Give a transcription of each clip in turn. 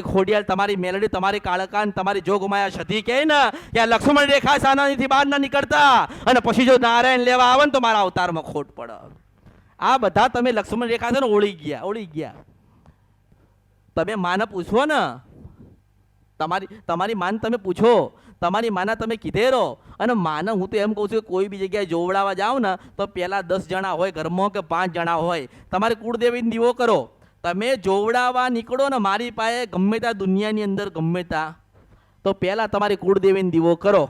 ખોડિયાલ, તમારી મેલડી, તમારી કાળકાન, તમારી જોગમાયા સધી કે ને? કે આ લક્ષ્મણ રેખા સાનાથી બહાર ના નીકળતા? અને પછી જો નારાયણ લેવા આવે ને તો મારા અવતારમાં ખોટ પડે. આ બધા તમે લક્ષ્મણ રેખા છે ને ઓળી ગયા ઓળી ગયા. તમે માને પૂછો ને. તમારી તમારી માન તમે પૂછો. તમારી માના તમે કીધેરો અને માને હું તો એમ કહું છું કે કોઈ બી જગ્યાએ જોવડાવવા જાઓ ને, તો પહેલાં દસ જણા હોય, ઘરમાં કે પાંચ જણા હોય. તમારે કુળદેવીને દીવો કરો. તમે જોવડાવવા નીકળો ને મારી પાસે ગમે ત્યાં દુનિયાની અંદર ગમે ત્યાં, તો પહેલાં તમારી કુળદેવીને દીવો કરો.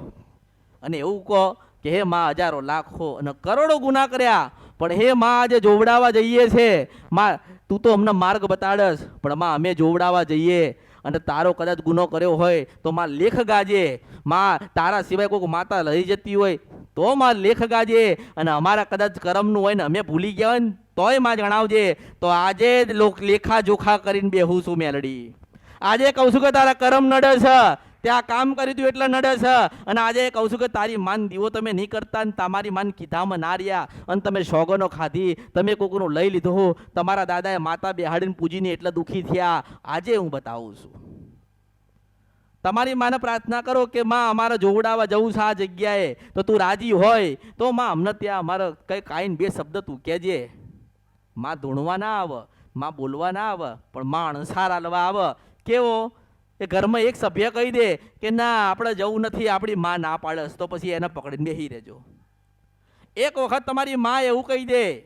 અને એવું કહો કે હે માં, હજારો લાખો અને કરોડો ગુના કર્યા, પણ હે માં, આજે જોવડાવવા જઈએ છે. માં, તું તો અમને માર્ગ બતાડસ, પણ માં, અમે જોવડાવવા જઈએ. અને તારો કદાચ ગુનો કર્યો હોય, તો માં લેખ ગાજે. માં, તારા સિવાય કોઈક માતા લઈ જતી હોય, તો માં લેખ ગાજે. અને અમારા કદાચ કરમનું હોય ને અમે ભૂલી ગયા હોય ને તોયમાં જણાવજે, તો આજે જ લેખા જોખા કરીને બેહું છું મેલડી. આજે કહું છું કે તારા કરમ નડે છે, ત્યાં કામ કરી તું એટલે નડે છે. અને આજે કહું છું કે તારી માન દીવો તમે નહીં કરતા ને તમારી માન કીધામાં ના રહ્યા. અને તમે સોગનો ખાધી, તમે કોકનું લઈ લીધું તમારા દાદાએ માતા બેહાડીને પૂજીને એટલે દુઃખી થયા. આજે હું બતાવું છું. તમારી માને પ્રાર્થના કરો કે માં અમારે જોવડાવવા જવું છે આ જગ્યાએ. તો તું રાજી હોય, તો માં અમને ત્યાં અમારે કઈ કાંઈ બે શબ્દ તું કહેજે. માં ધૂણવા ના આવે, માં બોલવા ના આવે, પણ માં અણસાર આલવા આવે. કેવો? એ ઘરમાં એક સભ્ય કહી દે કે ના, આપણે જવું નથી, આપણી માં ના પાડસ તો પછી એને પકડીને બેસી રહેજો. એક વખત તમારી માં એવું કહી દે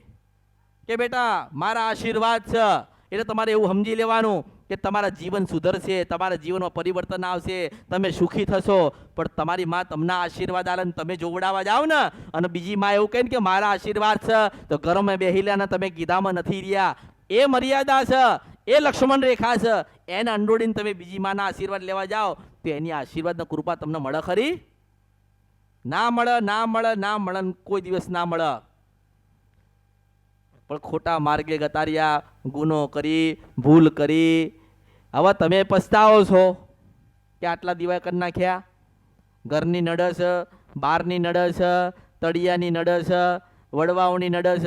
કે બેટા, મારા આશીર્વાદ છે, એટલે તમારે એવું સમજી લેવાનું. કે તમારા જીવન સુધરશે, તમારા જીવનમાં પરિવર્તન આવશે, તમે સુખી થશો. પણ તમારી માં તમને આશીર્વાદ આલે તમે જોવડાવવા જાઓ ને. અને બીજી માં એવું કહે કે મારા આશીર્વાદ છે. તો ઘરમાં બેહી લે ને તમે ગીધામાં નથી રહ્યા. એ મર્યાદા છે. એ લક્ષ્મણ રેખા છે. એને અંડોડીને તમે બીજી માના આશીર્વાદ લેવા જાઓ, તો એની આશીર્વાદના કૃપા તમને મળે ખરી? ના મળે ના મળે ના મળે કોઈ દિવસ ના મળે. પણ ખોટા માર્ગે ગતાર્યા, ગુનો કરી, ભૂલ કરી. હવે તમે પસ્તાવો છો કે આટલા દિવાય કરી નાખ્યા? ઘરની નડસ બારની નડસ, તળિયાની નડસ, વડવાઓની નડસ,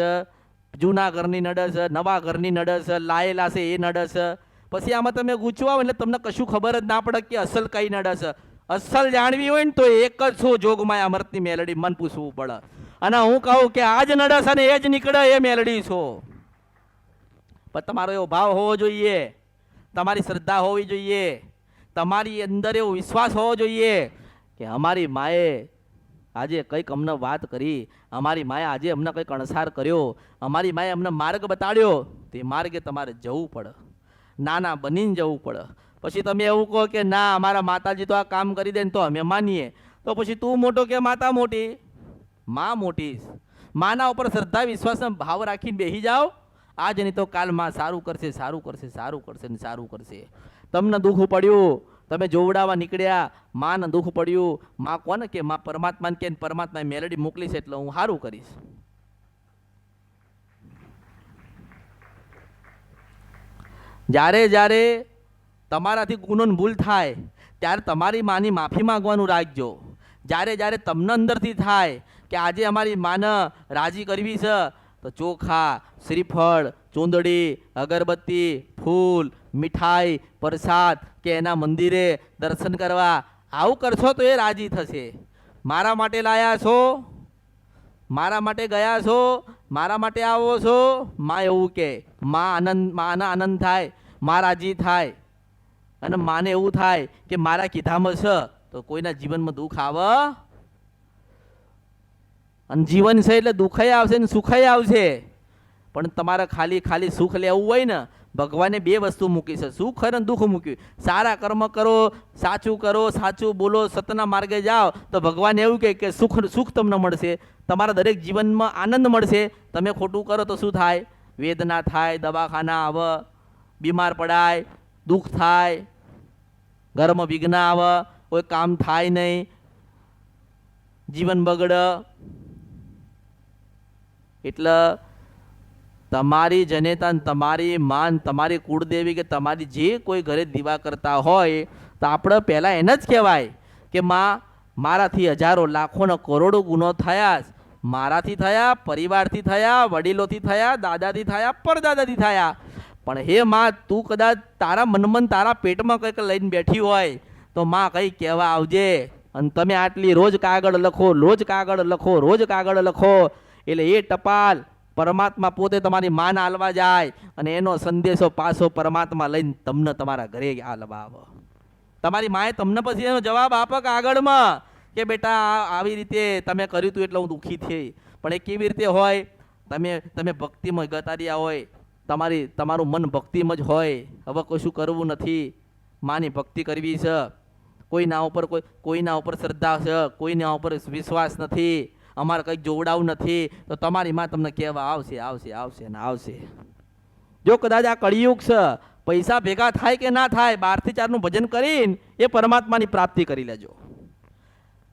જૂના ઘરની નડસ, નવા ઘરની નડસ, લાયેલા છે એ નડસ. પછી આમાં તમે ગૂંચવાઓ એટલે તમને કશું ખબર જ ના પડે કે અસલ કઈ નડસ. અસલ જાણવી હોય ને તો એક જ છો જોગમાયા અમૃતની મેલડી, મન પૂછવું પડે. અને હું કહું કે આ જ નડસ અને એ જ નીકળે એ મેલડી છો. પણ તમારો એવો ભાવ હોવો જોઈએ. તમારી શ્રદ્ધા હોવી જોઈએ. તમારી અંદર એવો વિશ્વાસ હોવો જોઈએ કે અમારી માએ આજે કંઈક અમને વાત કરી, અમારી માએ આજે અમને કંઈક અણસાર કર્યો, અમારી માએ અમને માર્ગ બતાડ્યો, તે માર્ગે તમારે જવું પડે. નાના બનીને જવું પડે. પછી તમે એવું કહો કે ના, અમારા માતાજી તો આ કામ કરી દે ને તો અમે માનીએ. તો પછી તું મોટો કે માતા મોટી? માં મોટી માના ઉપર શ્રદ્ધા વિશ્વાસનો ભાવ રાખીને બેસી જાઓ. આજ નહીં તો કાલમાં સારું કરશે સારું કરશે સારું કરશે ને સારું કરશે. તમને દુઃખ પડ્યું, તમે જોવડાવવા નીકળ્યા, માને દુઃખ પડ્યું. માં કોને કે, માં પરમાત્માને કે પરમાત્માએ મેલડી મોકલી છે એટલે હું સારું કરીશ. જ્યારે જ્યારે તમારાથી ગુનોની ભૂલ થાય, ત્યારે તમારી માની માફી માંગવાનું રાખજો. જ્યારે જ્યારે તમને અંદરથી થાય કે આજે અમારી માને રાજી કરવી છે, તો ચોખા, શ્રીફળ, ચૂંદડી, અગરબત્તી, ફૂલ, મીઠાઈ, પ્રસાદ કે એના મંદિરે દર્શન કરવા. આવું કરશો તો એ રાજી થશે. મારા માટે લાયા છો? મારા માટે ગયા છો? મારા માટે આવો છો? માં એવું કે, માં આનંદ, માને આનંદ થાય, માં રાજી થાય. અને માને એવું થાય કે મારા કીધામાં છે, તો કોઈના જીવનમાં દુઃખ આવે? અને જીવન છે એટલે દુઃખય આવશે ને સુખય આવશે. પણ તમારે ખાલી ખાલી સુખ લેવું હોય ને, ભગવાને બે વસ્તુ મૂકી છે, સુખ અને દુઃખ મૂક્યું. સારા કર્મ કરો, સાચું કરો, સાચું બોલો, સતના માર્ગે જાઓ, તો ભગવાન એવું કહે કે સુખ સુખ તમને મળશે. તમારા દરેક જીવનમાં આનંદ મળશે. તમે ખોટું કરો તો શું થાય? વેદના થાય, દવાખાના આવે, બીમાર પડાય, દુઃખ થાય, ઘરમાં વિઘ્ન આવે, કોઈ કામ થાય નહીં. જીવન બગડે એટલે તમારી જનેતા તમારી માન, તમારી કુળદેવી કે તમારી જે કોઈ ઘરે દીવા કરતા હોય, તો આપણે પહેલાં એને જ કહેવાય કે માં, મારાથી હજારો, લાખોનો કરોડો ગુનો થયા મારાથી થયા, પરિવારથી થયા, વડીલોથી થયા, દાદાથી થયા, પરદાદાથી થયા. પણ હે માં, તું કદાચ તારા મનમન તારા પેટમાં કંઈક લઈને બેઠી હોય, તો માં કંઈ કહેવા આવજે. અને તમે આટલી રોજ કાગળ લખો, રોજ કાગળ લખો, રોજ કાગળ લખો. એટલે એ ટપાલ પરમાત્મા પોતે તમારી માન હાલવા જાય અને એનો સંદેશો પાછો પરમાત્મા લઈને તમને તમારા ઘરે હાલવા આવે તમારી માએ તમને પછી એનો જવાબ આપે આગળમાં કે બેટા આવી રીતે તમે કર્યું હતું એટલે હું દુઃખી થઈ. પણ એ કેવી રીતે હોય? તમે તમે ભક્તિમાં ગતાર્યા હોય, તમારી, તમારું મન ભક્તિમાં જ હોય. હવે કશું કરવું નથી. માની ભક્તિ કરવી છે. કોઈના ઉપર કોઈ કોઈના ઉપર શ્રદ્ધા છે. કોઈના ઉપર વિશ્વાસ નથી. અમારે કંઈક જોવડાવું નથી, તો તમારી માં તમને કહેવા, આવશે આવશે આવશે ને આવશે. જો કદાચ આ કળિયુગ છે, પૈસા ભેગા થાય કે ના થાય, બારથી ચારનું ભજન કરીને એ પરમાત્માની પ્રાપ્તિ કરી લેજો.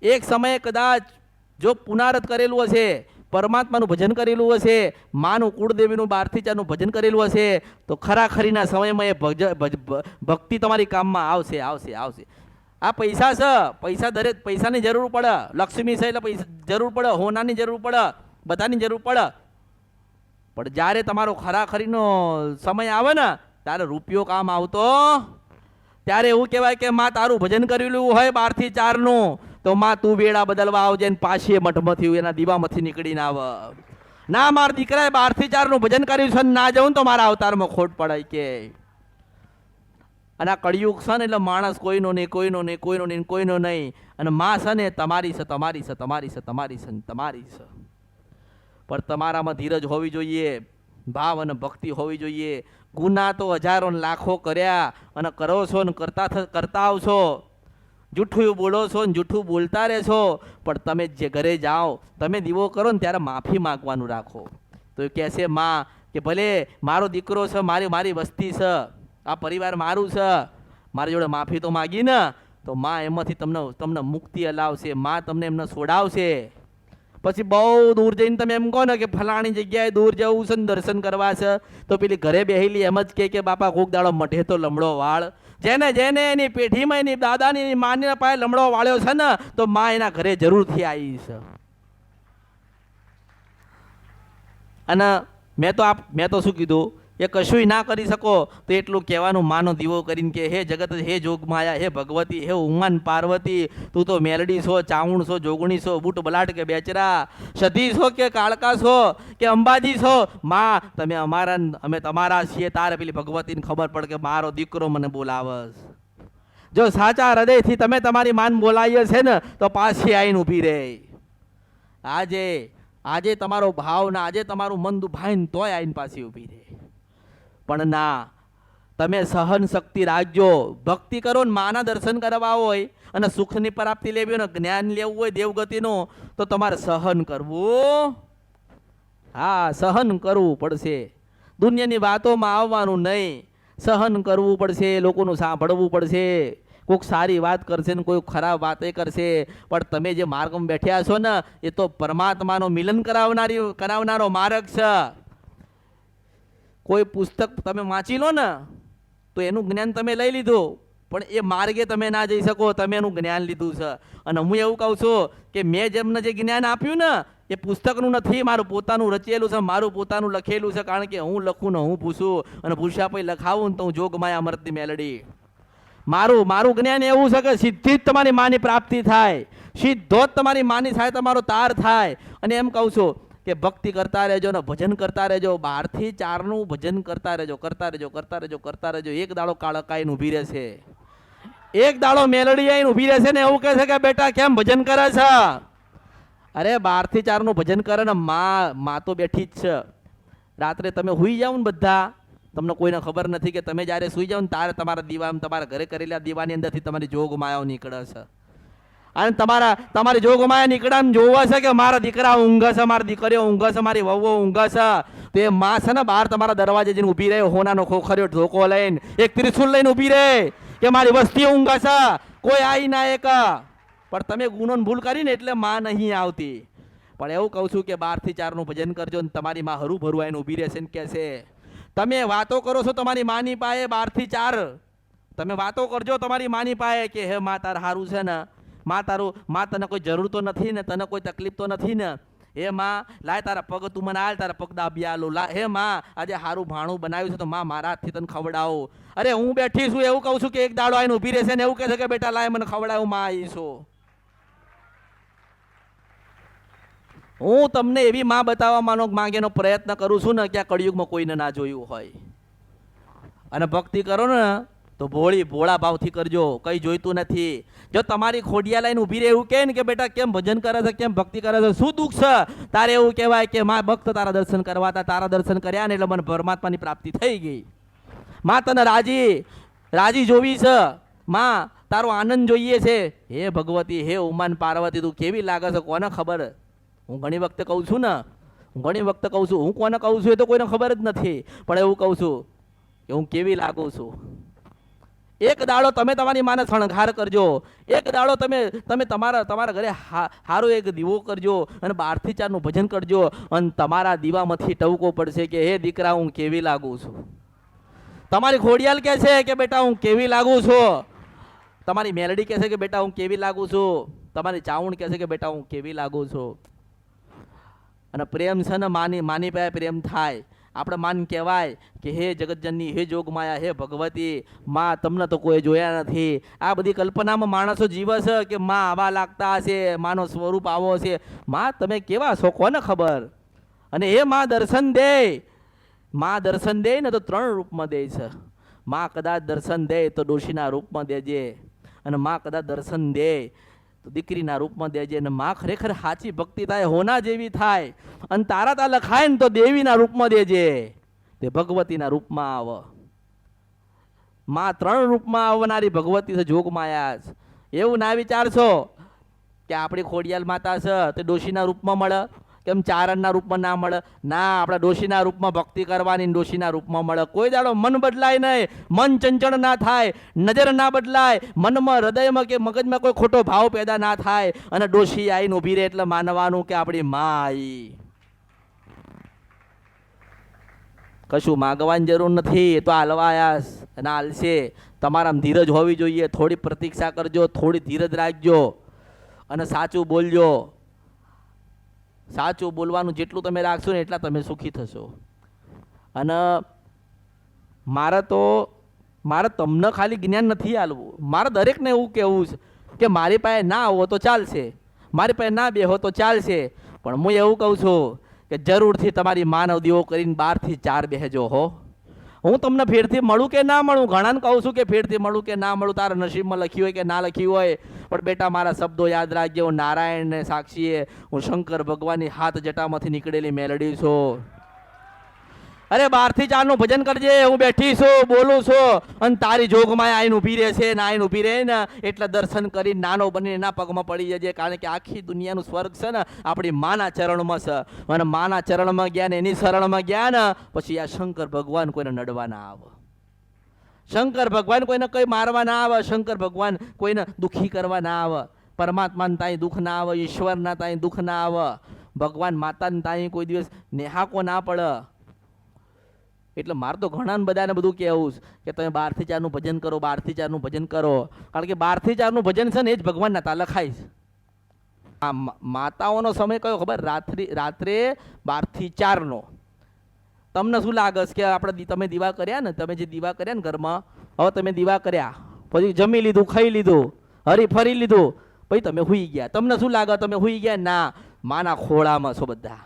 એક સમયે કદાચ જો પુનારત કરેલું હશે, પરમાત્માનું ભજન કરેલું હશે, માનું કુળદેવીનું બારથી ચારનું ભજન કરેલું હશે, તો ખરાખરીના સમયમાં એ ભજ, ભક્તિ તમારી કામમાં આવશે આવશે આવશે. આ પૈસા છે. પૈસા દરેક પૈસાની જરૂર પડે. લક્ષ્મી છે એટલે પૈસા જરૂર પડે. હોનાની જરૂર પડે. બધાની જરૂર પડે. પણ જ્યારે તમારો ખરાખરીનો સમય આવે ને, ત્યારે રૂપિયો કામ આવતો. ત્યારે એવું કહેવાય કે માં, તારું ભજન કરેલું હોય બારથી ચારનું, તો માં, તું વેળા બદલવા આવજે ને પાછી મઠમાંથી, એના દીવામાંથી નીકળીને આવ. ના, મારા દીકરાએ બારથી ચારનું ભજન કર્યું છે ને ના જવું તો મારા અવતારમાં ખોટ પડાય કે. અને આ કળિયુગ છે ને એટલે માણસ કોઈનો નહીં કોઈનો નહીં કોઈનો નહીં કોઈનો નહીં. અને માં છે ને, તમારી છે તમારી છે તમારી છે તમારી છે તમારી છે. પણ તમારામાં ધીરજ હોવી જોઈએ, ભાવ અને ભક્તિ હોવી જોઈએ. ગુના તો હજારો ને લાખો કર્યા અને કરો છો ને કરતા કરતા આવશો. જૂઠું બોલો છો ને જૂઠું બોલતા રહેશો. પણ તમે જે ઘરે જાઓ, તમે દીવો કરો ને ત્યારે માફી માગવાનું રાખો. તો એ કહેશે માં કે ભલે મારો દીકરો છે, મારી મારી વસ્તી છે. આ પરિવાર મારું છે. મારી જોડે માફી તો માગી ને. તો માં એમાંથી તમને તમને મુક્તિ અલાવશે. માં તમને એમને છોડાવશે. પછી બહુ દૂર જઈને તમે એમ કહો ને કે ફલાણી જગ્યાએ દૂર જવું છે ને દર્શન કરવા છે, તો પેલી ઘરે બેહેલી એમ જ કહે કે બાપા કોક દાડો મઢે તો લમડો વાળ. જેને જેને એની પેઢીમાં એની દાદાની એની માની પાસે લમડો વાળ્યો છે ને, તો માં એના ઘરે જરૂરથી આવી છે. અને મેં તો આપ, મેં તો શું કીધું? એ કશુંય ના કરી શકો, તો એટલું કહેવાનું માનો દીવો કરીને કે, હે જગત, હે જોગમાયા, હે ભગવતી, હે ઉમાન પાર્વતી, તું તો મેલડી છો ચાવણ છો, જોગણી છો, બૂટ બલાટ કે બેચરા, સધી છો કે કાળકા છો, કે અંબાજી છો? માં, તમે અમારા, અમે તમારા છીએ, તારે પેલી ભગવતીને ખબર પડે કે મારો દીકરો મને બોલાવસ જો સાચા હૃદયથી તમે તમારી માન બોલાવીએ છે ને, તો પાછી આવીને ઊભી રહે. આજે આજે તમારો ભાવ ના આજે તમારું મન દુભાઈને તોય આવીને પાછી ઊભી રહે. પણ ના. તમે સહન શક્તિ રાખજો. ભક્તિ કરો ને માના દર્શન કરવા હોય અને સુખની પ્રાપ્તિ લેવી હોય જ્ઞાન લેવું હોય દેવગતિનું, તો તમારે સહન કરવું. હા, સહન કરવું પડશે. દુનિયાની વાતોમાં આવવાનું નહીં. સહન કરવું પડશે, લોકોનું સાંભળવું પડશે. કોઈક સારી વાત કરશે ને કોઈ ખરાબ વાતે કરશે. પણ તમે જે માર્ગમાં બેઠ્યા છો ને, એ તો પરમાત્માનો મિલન કરાવનારી કરાવનારો માર્ગ છે. કોઈ પુસ્તક તમે વાંચી લો ને, તો એનું જ્ઞાન તમે લઈ લીધું. પણ એ માર્ગે તમે ના જઈ શકો, તમે એનું જ્ઞાન લીધું છે. અને હું એવું કહું છું કે મેં જેમને જે જ્ઞાન આપ્યું ને, એ પુસ્તકનું નથી, મારું પોતાનું રચેલું છે, મારું પોતાનું લખેલું છે, કારણ કે હું લખું ને હું પૂછું. અને પૂછ્યા પછી લખાવું ને તો હું જોગમાયા અમૃતની મેલડી. મારું મારું જ્ઞાન એવું છે કે સીધી જ તમારી માની પ્રાપ્તિ થાય. સીધો જ તમારી માની થાય, તમારો તાર થાય. અને એમ કહું છું કે ભક્તિ કરતા રહેજો ને ભજન કરતા રહેજો. બારથી ચારનું ભજન કરતા રહેજો કરતા રહેજો કરતા રહેજો કરતા રહેજો. એક દાડો કાળકાઈને ઊભી રહેશે. એક દાડો મેલડી આવીને ઊભી રહેશે ને એવું કહે છે કે બેટા કેમ ભજન કરે છે? અરે બારથી ચારનું ભજન કરે ને મા મા તો બેઠી જ છે. રાત્રે તમે હુઈ જાઓ ને બધા. તમને કોઈને ખબર નથી કે તમે જ્યારે સુઈ જાઓ ને ત્યારે તમારા દીવા, તમારા ઘરે કરેલા દીવાની અંદરથી તમારી જોગ માયાઓ નીકળે છે. અને તમારા તમારી જોગમાં માયા નીકળ્યા ને જોવા છે કે મારા દીકરા ઊંઘે છે, મારી દીકરીઓ ઊંઘે છે, મારી વહુઓ ઊંઘે તો એ માં છે ને બહાર તમારા દરવાજે જઈને ઊભી રહે, હોનાનો ખોખર્યો ધોકો લઈને. એક ત્રિશુલ લઈને ઊભી રહે કે મારી વસ્તી ઊંઘે કોઈ આવી ના એક. પણ તમે ગુનો ભૂલ કરીને એટલે માં નહીં આવતી. પણ એવું કહું છું કે બારથી ચારનું ભજન કરજો ને તમારી માં હરું ભરું આવીને ઊભી રહેશે ને કહેશે, તમે વાતો કરો છો તમારી માની પાસે બારથી ચાર. તમે વાતો કરજો તમારી માની પાસે કે, હે મા, તાર સારું છે ને. માં તારું, માં તને કોઈ જરૂર તો નથી ને, તને કોઈ તકલીફ તો નથી ને? હે માં, લાય તારા પગ, તું મને હાલ તારા પગ દાબી આલો લા હે માં, આજે હારું ભાણું બનાવ્યું છે તો માં મારા હાથથી તને ખવડાવો. અરે હું બેઠી છું, એવું કહું છું કે એક દાડો આવીને ઊભી રહેશે ને એવું કહે છે કે, બેટા, લાય, મને ખવડાવું, માં આવીશું હું તમને એવી માં બતાવવા માનો માંગેનો પ્રયત્ન કરું છું ને કે આ કળિયુગમાં કોઈને ના જોયું હોય. અને ભક્તિ કરો ને તો ભોળી ભોળા ભાવથી કરજો, કંઈ જોઈતું નથી. જો તમારી ખોડિયા લાઈન ઊભી રહે એવું કહે ને કે બેટા કેમ ભજન કરે છે, કેમ ભક્તિ કરે છે, શું દુઃખ છે? તારે એવું કહેવાય કે મા ભક્ત તારા દર્શન કરવા હતા, તારા દર્શન કર્યા ને એટલે મને પરમાત્માની પ્રાપ્તિ થઈ ગઈ. માં તને રાજી રાજી જોવી છે? માં, તારો આનંદ જોઈએ છે? હે ભગવતી, હે ઉમાન પાર્વતી, તું કેવી લાગે છે, કોને ખબર? હું ઘણી વખતે કહું છું ને, હું ઘણી વખતે કહું છું, હું કોને કહું છું એ તો કોઈને ખબર જ નથી, પણ એવું કહું છું કે હું કેવી લાગું છું? એક દાડો તમે તમારી માને શણગાર કરજો. એક દાડો તમે તમે તમારા તમારા ઘરે હારો એક દીવો કરજો અને બારથી ચારનું ભજન કરજો અને તમારા દીવામાંથી ટવકો પડશે કે, હે દીકરા, હું કેવી લાગુ છું? તમારી ખોડિયાલ કહે છે કે, બેટા, હું કેવી લાગુ છું? તમારી મેલડી કહે છે કે, બેટા, હું કેવી લાગુ છું? તમારી ચાવણ કહે છે કે, બેટા, હું કેવી લાગુ છું? અને પ્રેમ છે ને માની માની પાસે પ્રેમ થાય. આપણે માન કહેવાય કે હે જગતજનની, હે જોગમાયા, હે ભગવતી, માં તમને તો કોઈ જોયા નથી. આ બધી કલ્પનામાં માણસો જીવે છે કે માં આવા લાગતા હશે, માનો સ્વરૂપ આવો છે માં, તમે કેવા છો? કોને ખબર? અને એ માં દર્શન દે. માં દર્શન દે ને તો ત્રણ રૂપમાં દે છે. માં કદાચ દર્શન દે તો ડોશીના રૂપમાં દેજે. અને માં કદાચ દર્શન દે તો દીકરીના રૂપમાં દેજે અને માં ખરેખર સાચી ભક્તિ થાય, હોના જેવી થાય. અને તારા તા લખાય ને તો દેવીના રૂપમાં દેજે. તે ભગવતીના રૂપમાં આવ. માં ત્રણ રૂપમાં આવનારી ભગવતી છે જોગમાયા છે. એવું ના વિચારશો કે આપણી ખોડિયાલ માતા છે, તે ડોશીના રૂપમાં મળે. કેમ ચારણના રૂપમાં ના મળે? ના, આપણે ડોશીના રૂપમાં ભક્તિ કરવાની ડોશીના રૂપમાં મળે. કોઈ દાડો મન બદલાય નહીં. મન ચંચળ ના થાય. નજર ના બદલાય. મનમાં હૃદયમાં કે મગજમાં કોઈ ખોટો ભાવ પેદા ના થાય. અને ડોશી આવીને ઊભી રહે એટલે માનવાનું કે આપણી મા આવી કશું માગવાની જરૂર નથી. તો આલવાયાસ અને હાલશે. તમારામાં ધીરજ હોવી જોઈએ. થોડી પ્રતીક્ષા કરજો. થોડી ધીરજ રાખજો. અને સાચું બોલજો. સાચું બોલવાનું જેટલું તમે રાખશો ને એટલા તમે સુખી થશો. અને મારે તો, મારે તમને ખાલી જ્ઞાન નથી આલવું. મારે દરેકને એવું કહેવું છે કે મારી પાસે ના આવો તો ચાલશે. મારી પાસે ના બેહો તો ચાલશે. પણ હું એવું કહું છું કે જરૂરથી તમારી માનવ દીવો કરીને બારથી ચાર બેહજો હો. હું તમને ફેરથી મળું કે ના મળું? ઘણાને કહું છું કે ફેરથી મળું કે ના મળું? તારા નસીબમાં લખ્યું હોય કે ના લખ્યું હોય? પણ બેટા, મારા શબ્દો યાદ રાખજે. હું નારાયણને સાક્ષીએ. હું શંકર ભગવાનની હાથ જટામાંથી નીકળેલી મેલડી છું. અરે બારથી ચારનું ભજન કરજે, હું બેઠી છું, બોલું છું. અને તારી જોગમાં આઈને ઊભી રહેશે, ને આઈને ઊભી રહે ને એટલે દર્શન કરી નાનો બનીને એના પગમાં પડી જજે. કારણ કે આખી દુનિયાનું સ્વર્ગ છે ને, આપણી માના ચરણમાં છે. અને માના ચરણમાં ગયા ને એની શરણમાં ગયા ને, પછી આ શંકર ભગવાન કોઈને નડવા ના આવે. શંકર ભગવાન કોઈને કંઈ મારવા ના આવે, શંકર ભગવાન કોઈને દુઃખી કરવા ના આવે. પરમાત્માને તાઈ દુઃખ ના આવે, ઈશ્વરના તાઈ દુઃખ ના આવે. ભગવાન માતાને તાઈ કોઈ દિવસ નેહાકો ના પડે. એટલે મારે તો ઘણા બધાને બધું કહેવું કે તમે બારથી ચારનું ભજન કરો, બારથી ચારનું ભજન કરો. કારણ કે બારથી ચારનું ભજન છે ને એ જ ભગવાનના તા લખાય છે. આ માતાઓનો સમય કયો ખબર? રાત્રિ, રાત્રે બારથી ચારનો. તમને શું લાગે છે કે આપણે તમે દીવા કર્યા ને? તમે જે દીવા કર્યા ને ઘરમાં? હવે તમે દીવા કર્યા. પછી જમી લીધું, ખાઈ લીધું, હરી ફરી લીધું. પછી તમે હુઈ ગયા. તમને શું લાગે? તમે હુઈ ગયા? ના. માના ખોળામાં છો બધા.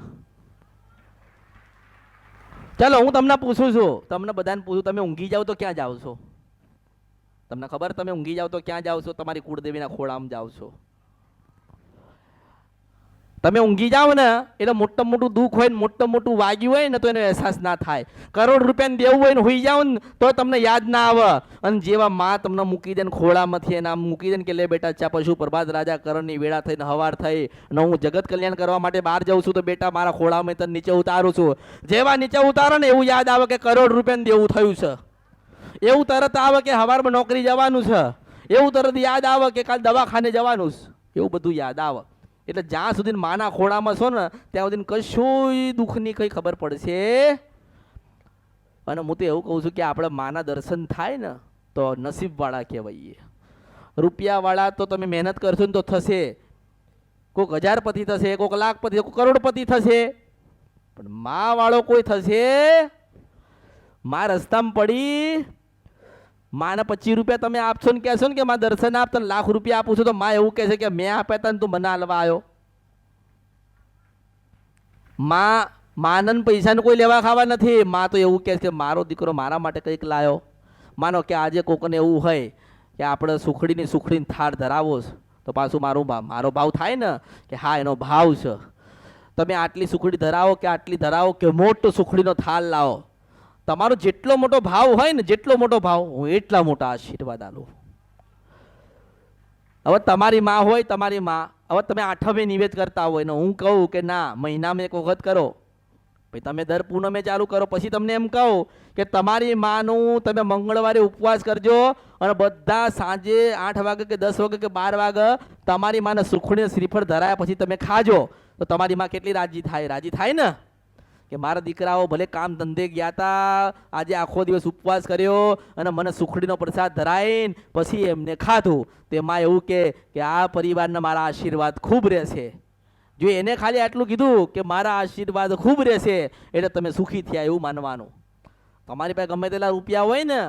ચાલો, હું તમને પૂછું છું. તમને બધાને પૂછું, તમે ઊંઘી જાઓ તો ક્યાં જાઓ છો? તમને ખબર? તમે ઊંઘી જાઓ તો ક્યાં જાઓ છો? તમારી કુળદેવીના ખોળામાં જાઓ છો. તમે ઊંઘી જાઓ ને, એટલે મોટું મોટું દુઃખ હોય ને, મોટું મોટું વાગ્યું હોય ને, તો એનો અહેસાસ ના થાય. કરોડ રૂપિયાનું દેવું હોય ને, હોઈ જાઓ ને, તો તમને યાદ ના આવે. અને જેવા માં તમને મૂકી દે ને, ખોળામાંથી એને મૂકી દે ને કે, લે બેટા, ચા પશુ. પ્રભાત રાજા કરણની વેળા થઈને હવાર થઈ. ને હું જગત કલ્યાણ કરવા માટે બહાર જાઉં છું, તો બેટા, મારા ખોળામાં તને નીચે ઉતારું છું. જેવા નીચે ઉતારો ને, એવું યાદ આવે કે કરોડ રૂપિયાનું દેવું થયું છે. એવું તરત આવે કે હવારમાં નોકરી જવાનું છે. એવું તરત યાદ આવે કે કાલ દવાખાને જવાનું છે. એવું બધું યાદ આવે. એટલે જ્યાં સુધી માના ખોળામાં છો ને, ત્યાં સુધી કશું દુઃખની કંઈ ખબર પડશે. અને હું તો એવું કહું છું કે આપણે માના દર્શન થાય ને, તો નસીબવાળા કહેવાઈએ. રૂપિયાવાળા તો તમે મહેનત કરશો ને તો થશે. કોઈક હજારપતિ થશે, કોઈક લાખપતિ, કોઈક કરોડપતિ થશે. પણ માવાળો કોઈ થશે? મા રસ્તામાં પડી માને પચીસ રૂપિયા તમે આપશો ને કહેશો ને કે મારે દર્શન આપ તને લાખ રૂપિયા આપું છું તો માં એવું કહેશે કે મેં આપ્યા હતા ને તું મને હાલવા આવ્યો માં માનન પૈસાને કોઈ લેવા ખાવા નથી. માં તો એવું કહે છે કે મારો દીકરો મારા માટે કંઈક લાવ્યો માનો કે આજે કોકને એવું હોય કે આપણે સુખડીની સુખડીને થાળ ધરાવો છે, તો પાછું મારું મારો ભાવ થાય ને કે હા, એનો ભાવ છે. તમે આટલી સુખડી ધરાવો કે આટલી ધરાવો કે મોટો સુખડીનો થાળ લાવો. તમારો જેટલો મોટો ભાવ હોય ને, જેટલો મોટો ભાવ, હું એટલા મોટા આશીર્વાદ આલું હવે તમારી માં હોય, તમારી માં. હવે તમે આઠમે નિવેદ કરતા હોય ને, હું કહું કે ના, મહિનામાં એક વખત કરો. પછી તમે દર પૂનમે ચાલુ કરો, પછી તમને એમ કહું કે તમારી માનું, તમે મંગળવારે ઉપવાસ કરજો અને બધા સાંજે આઠ વાગે કે દસ વાગે કે બાર વાગે તમારી માને સુખડીને શ્રીફળ ધરાયા પછી તમે ખાજો. તો તમારી માં કેટલી રાજી થાય? રાજી થાય ને? કે મારા દીકરાઓ ભલે કામ ધંધે ગયા તા, આજે આખો દિવસ ઉપવાસ કર્યો અને મને સુખડીનો પ્રસાદ ધરાઈને પછી એમને ખાધું. તેમાં એવું કે કે આ પરિવારને મારા આશીર્વાદ ખૂબ રહેશે. જો એને ખાલી આટલું કીધું કે મારા આશીર્વાદ ખૂબ રહેશે, એટલે તમે સુખી થયા એવું માનવાનું. તમારી પાસે ગમે તેટલા રૂપિયા હોય ને,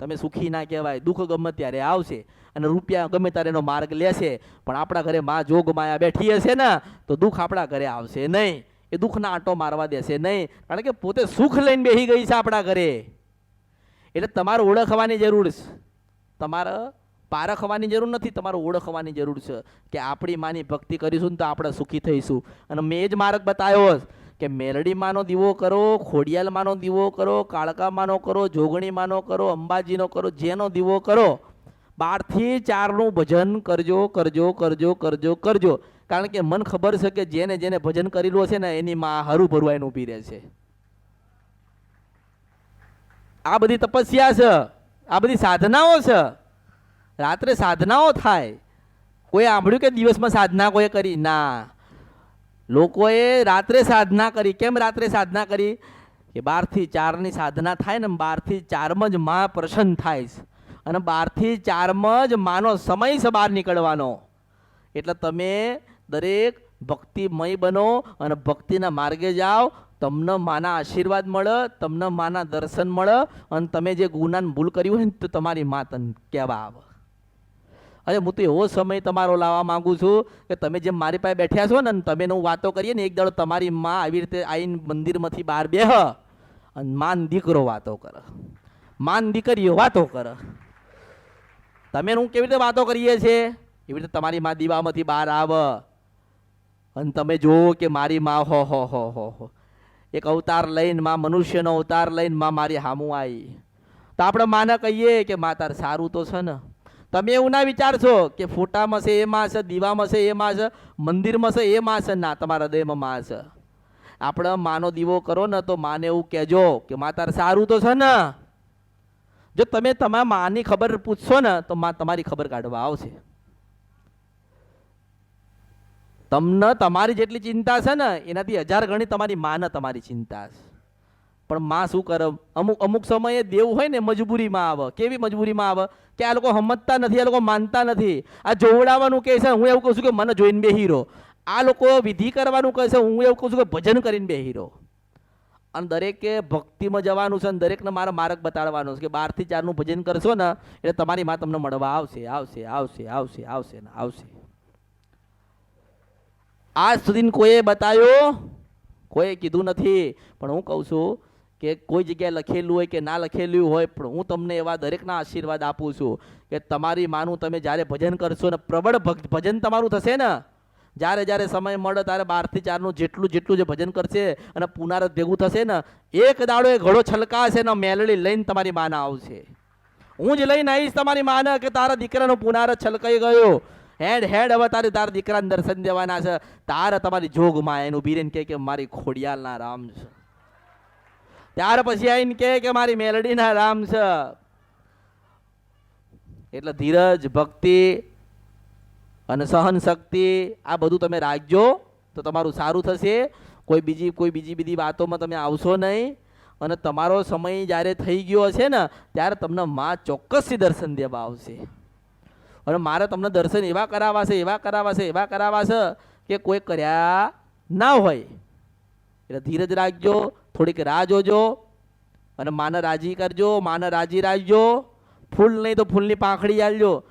તમે સુખી ના કહેવાય, દુઃખ ગમે ત્યારે આવશે અને રૂપિયા ગમે ત્યારે એનો માર્ગ લેશે. પણ આપણા ઘરે મા જોગ માયા બેઠી હશે ને, તો દુઃખ આપણા ઘરે આવશે નહીં. એ દુઃખના આંટો મારવા દેશે નહીં. કારણ કે પોતે સુખ લઈને બેસી ગઈ છે આપણા ઘરે. એટલે તમારે ઓળખવાની જરૂર છે. તમારે પારખવાની જરૂર નથી, તમારે ઓળખવાની જરૂર છે કે આપણી માની ભક્તિ કરીશું ને તો આપણે સુખી થઈશું. અને મેં જ માર્ગ બતાવ્યો કે મેરડીમાંનો દીવો કરો ખોડિયાલમાંનો દીવો કરો કાળકામાંનો કરો જોગણીમાંનો કરો, અંબાજીનો કરો, જેનો દીવો કરો, બારથી ચારનું ભજન કરજો કરજો કરજો કરજો કરજો. કારણ કે મન ખબર છે કે જેને જેને ભજન કરેલું છે ને, એની માં હરું ભરવાઈને ઊભી રહે છે. આ બધી તપસ્યા છે, આ બધી સાધનાઓ છે. રાત્રે સાધનાઓ થાય. કોઈ સાંભળ્યું કે દિવસમાં સાધના કોઈ કરી? ના. લોકોએ રાત્રે સાધના કરી. કેમ રાત્રે સાધના કરી? કે બારથી ચારની સાધના થાય ને, બારથી ચારમાં જ માં પ્રસન્ન થાય છે. અને બારથી ચારમાં જ માનો સમય છે બહાર નીકળવાનો. એટલે તમે દરેક ભક્તિમય બનો અને ભક્તિના માર્ગે જાઓ. તમને માના આશીર્વાદ મળે, તમને માના દર્શન મળે અને તમે જે ગુનાન ભૂલ કર્યું હોય ને તો તમારી મા તને કહેવા આવે અરે, હું તો એવો સમય તમારો લાવવા માગું છું કે તમે જેમ મારી પાસે બેઠ્યા છો ને તમે હું વાતો કરીએ ને એક દાડો તમારી માં આવી રીતે આવીને મંદિરમાંથી બહાર બેહ અને માન દીકરો વાતો કરે. માન દીકરીઓ વાતો કરે. તમે હું કેવી રીતે વાતો કરીએ છીએ? એવી રીતે તમારી માં દીવામાંથી બહાર આવે. અને તમે જુઓ કે મારી માં, હો હો હો હો હો. એક અવતાર લઈને માં, મનુષ્યનો અવતાર લઈને માં મારી હામું આવી તો આપણે માને કહીએ કે માં, તાર સારું તો છે ને? તમે એવું ના વિચારશો કે ફોટામાં છે, એ માં છે, દીવામાં છે, એ માં છે, મંદિરમાં છે, એ માં છે, ના, તમારા હૃદયમાં માં છે. આપણે માનો દીવો કરો ને તો માને એવું કહેજો કે માં, તાર સારું તો છે ને? જો તમે તમારા માની ખબર પૂછશો ને, તો માં તમારી ખબર કાઢવા આવશે. તમને તમારી જેટલી ચિંતા છે ને, એનાથી હજાર ગણી તમારી માને તમારી ચિંતા છે. પણ માં શું કરે? અમુક અમુક સમયે દેવું હોય ને, મજબૂરીમાં આવે. કેવી મજબૂરીમાં આવે? કે આ લોકો સમજતા નથી, આ લોકો માનતા નથી. આ જોવડાવવાનું કહે છે, હું એવું કહું છું કે મને જોઈને બે હીરો. આ લોકો વિધિ કરવાનું કહે છે, હું એવું કહું છું કે ભજન કરીને બે હીરો. અને દરેકે ભક્તિમાં જવાનું છે અને દરેકને મારો માર્ગ બતાડવાનો છે કે બારથી ચારનું ભજન કરશો ને, એટલે તમારી માં તમને મળવા આવશે આવશે આવશે આવશે આવશે ને, આવશે. આજ સુધી કોઈએ બતાવ્યો? કોઈએ કીધું નથી. પણ હું કહું છું કે કોઈ જગ્યાએ લખેલું હોય કે ના લખેલું હોય, પણ હું તમને એવા દરેકના આશીર્વાદ આપું છું કે તમારી માનું તમે જ્યારે ભજન કરશો ને પ્રબળ ભજન તમારું થશે ને? જ્યારે જ્યારે સમય મળે ત્યારે બારથી ચારનું જેટલું જેટલું જે ભજન કરશે અને પુનરાત ભેગું થશે ને, એક દાડો એ ઘડો છલકાશે ને મેલડી લઈને તમારી માના આવશે. હું જ લઈને આવીશ તમારી માને કે તારા દીકરાનો પુનરાત છલકાઈ ગયો. હેડ હેડ, હવે તારે, તારા દીકરાને દર્શન દેવાના છે. તારે તમારી જોગમાં એનું બીરેન કહે કે મારી ખોડિયાલના રામ છે. ત્યાર પછી આવીને કહે કે મારી મેલડીના રામ છે. એટલે ધીરજ, ભક્તિ અને સહન શક્તિ આ બધું તમે રાખજો તો તમારું સારું થશે. કોઈ બીજી કોઈ બીજી બીજી વાતોમાં તમે આવશો નહીં. અને તમારો સમય જ્યારે થઈ ગયો હશે ને, ત્યારે તમને માં ચોક્કસથી દર્શન દેવા આવશે. અને મારે તમને દર્શન એવા કરાવવા છે એવા કરાવવા છે એવા કરાવવા છે કે કોઈ કર્યા ના હોય. એટલે ધીરજ રાખજો, થોડીક રાહ જોજો અને માને રાજી કરજો, માને રાજી રાખજો. ફૂલ નહીં તો ફૂલની પાંખડી આલજો.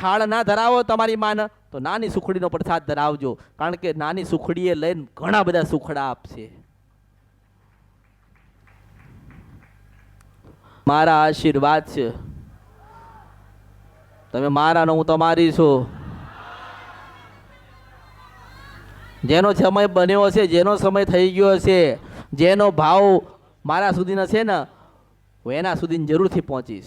થાળ ના ધરાવો તમારી માને, તો નાની સુખડીનો પ્રસાદ ધરાવજો. કારણ કે નાની સુખડીએ લઈને ઘણા બધા સુખડા આપશે. મારા આશીર્વાદ છે. તમે મારા ને હું તમારી છું. જેનો સમય બન્યો હશે, જેનો સમય થઈ ગયો હશે, જેનો ભાવ મારા સુધીનો છે ને, હું એના સુધી જરૂરથી પહોંચીશ.